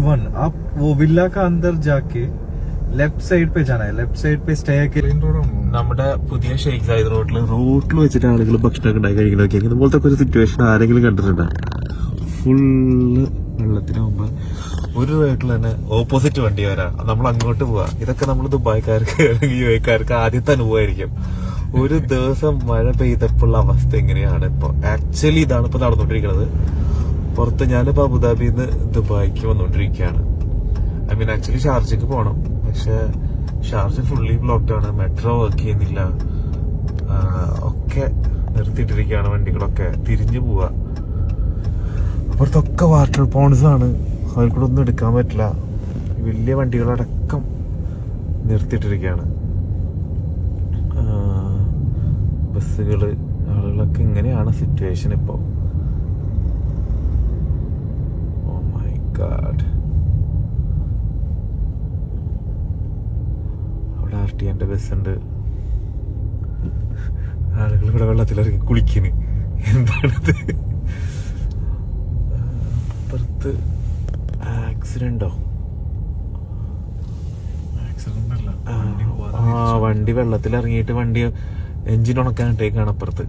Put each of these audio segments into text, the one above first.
One आप वो villa का अंदर जाके लेफ्ट साइड पे जाना है लेफ्ट साइड पे स्टे के നമ്മുടെ പുതിയ ഷെയ്ഖ് സായിദ് റോഡിൽ റോഡിൽ വെച്ചിട്ട് ആളുകൾ ഭക്ഷണമൊക്കെ ഉണ്ടാക്കി കഴിക്കണമൊക്കെ ഇതുപോലത്തെ ഒക്കെ ഒരു സിറ്റുവേഷൻ ആരെങ്കിലും കണ്ടിട്ടുണ്ടോ ഫുള്ള് വെള്ളത്തിനാവുമ്പോ ഒരു റേറ്റിൽ തന്നെ ഓപ്പോസിറ്റ് വണ്ടി വരാം നമ്മൾ അങ്ങോട്ട് പോവാ ഇതൊക്കെ നമ്മൾ ദുബായ്ക്കാർക്ക് അല്ലെങ്കിൽ യു എക്കാർക്ക് ആദ്യത്തെ അനുഭവമായിരിക്കും ഒരു ദിവസം മഴ പെയ്തപ്പോഴുള്ള അവസ്ഥ എങ്ങനെയാണ് ഇപ്പൊ ആക്ച്വലി ഇതാണ് ഇപ്പൊ നടന്നുകൊണ്ടിരിക്കുന്നത് പുറത്ത് ഞാനിപ്പോ അബുദാബിന്ന് ദുബായിക്ക് വന്നുകൊണ്ടിരിക്കുകയാണ് ഐ മീൻ ആക്ച്വലി ഷാർജക്ക് പോകണം പക്ഷെ ഷാർജ ഫുള്ളി ബ്ലോക്ക്ഡ് ആണ്. മെട്രോ വർക്ക് ചെയ്യുന്നില്ല. ഒക്കെ നിർത്തിയിട്ടിരിക്കുകയാണ് വണ്ടികളൊക്കെ. തിരിഞ്ഞു പോവാ. അപ്പുറത്തൊക്കെ വാട്ടർ പോണ്ട്സ് ആണ്. അതിൽ കൂടെ ഒന്നും എടുക്കാൻ പറ്റില്ല. വലിയ വണ്ടികളടക്കം നിർത്തിയിട്ടിരിക്കുകയാണ്. ബസ്സുകൾ ആളുകളൊക്കെ ഇങ്ങനെയാണ് സിറ്റുവേഷൻ ഇപ്പോ ഓ ഗാഡ് അവിടെ ആർ ടി എന്റെ ബസ്സുണ്ട്? ആളുകൾ ഇവിടെ വെള്ളത്തിലിറങ്ങി കുളിക്കണ് എന്താണിത്? ആക്സിഡന്റ് അല്ല ആ വണ്ടി വെള്ളത്തിൽ ഇറങ്ങിയിട്ട് വണ്ടി എഞ്ചിൻ ഉണക്കാനിട്ടേക്കാണ് അപ്പുറത്ത്.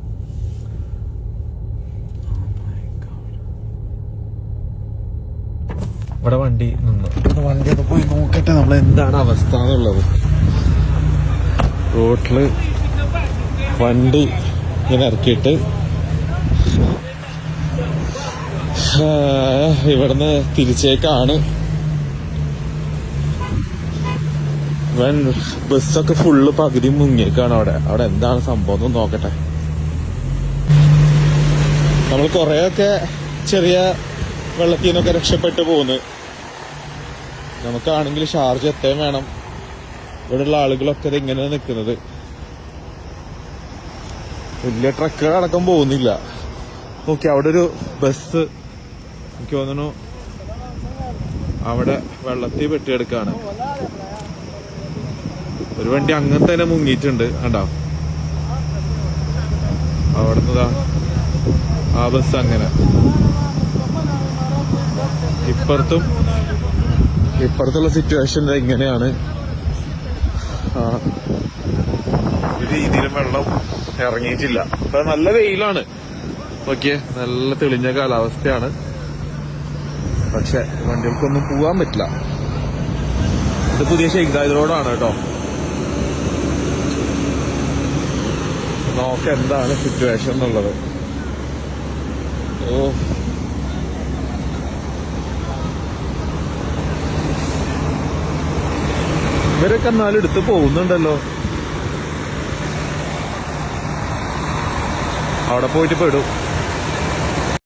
ഇവിടെ വണ്ടി നിന്നു. വണ്ടി ഒക്കെ പോയി നോക്കട്ടെ നമ്മൾ എന്താണ് അവസ്ഥ എന്നുള്ളത്. റോട്ടിൽ വണ്ടി ഇങ്ങനെ ഇറക്കിയിട്ട്. ഇവിടുന്ന് തിരിച്ചേക്കാണ്. ബസ്സൊക്കെ ഫുള്ള് പകുതി മുങ്ങിയേക്കാണ് അവിടെ. അവിടെ എന്താണ് സംഭവം എന്ന് നോക്കട്ടെ. നമ്മൾ കുറെയൊക്കെ ചെറിയ വെള്ളത്തിൽ നിന്നൊക്കെ രക്ഷപ്പെട്ടു പോകുന്നത് നമുക്കാണെങ്കിൽ ഷാർജ് എത്തേം വേണം. ഇവിടെയുള്ള ആളുകളൊക്കെ ഇങ്ങനെ നിൽക്കുന്നത്. വലിയ ട്രക്കുകൾ അടക്കം പോകുന്നില്ല. നോക്കി അവിടെ ഒരു ബസ് എനിക്ക് തോന്നുന്നു അവിടെ വെള്ളത്തിൽ വെട്ടിയെടുക്കാണ്. ഒരു വണ്ടി അങ്ങനെ തന്നെ മുങ്ങിയിട്ടുണ്ട് കണ്ടോ? അവിടുന്ന് ആ ബസ് അങ്ങനെ. ഇപ്പുറത്തും ഇപ്പുറത്തുള്ള സിറ്റുവേഷൻ ഇങ്ങനെയാണ്. രീതിയിലും വെള്ളം ഇറങ്ങിയിട്ടില്ല. ഇപ്പൊ നല്ല വെയിലാണ്. ഓക്കെ നല്ല തെളിഞ്ഞ കാലാവസ്ഥയാണ്. പക്ഷെ വണ്ടികൾക്കൊന്നും പോവാൻ പറ്റില്ല. ഇത് പുതിയ ശൈതായ റോഡാണ് കേട്ടോ. നോക്ക എന്താണ് സിറ്റുവേഷൻ എന്നുള്ളത്. ഓ. ഇവരൊക്കെ എന്നാലും എടുത്ത് പോകുന്നുണ്ടല്ലോ. അവിടെ പോയിട്ട് പെടും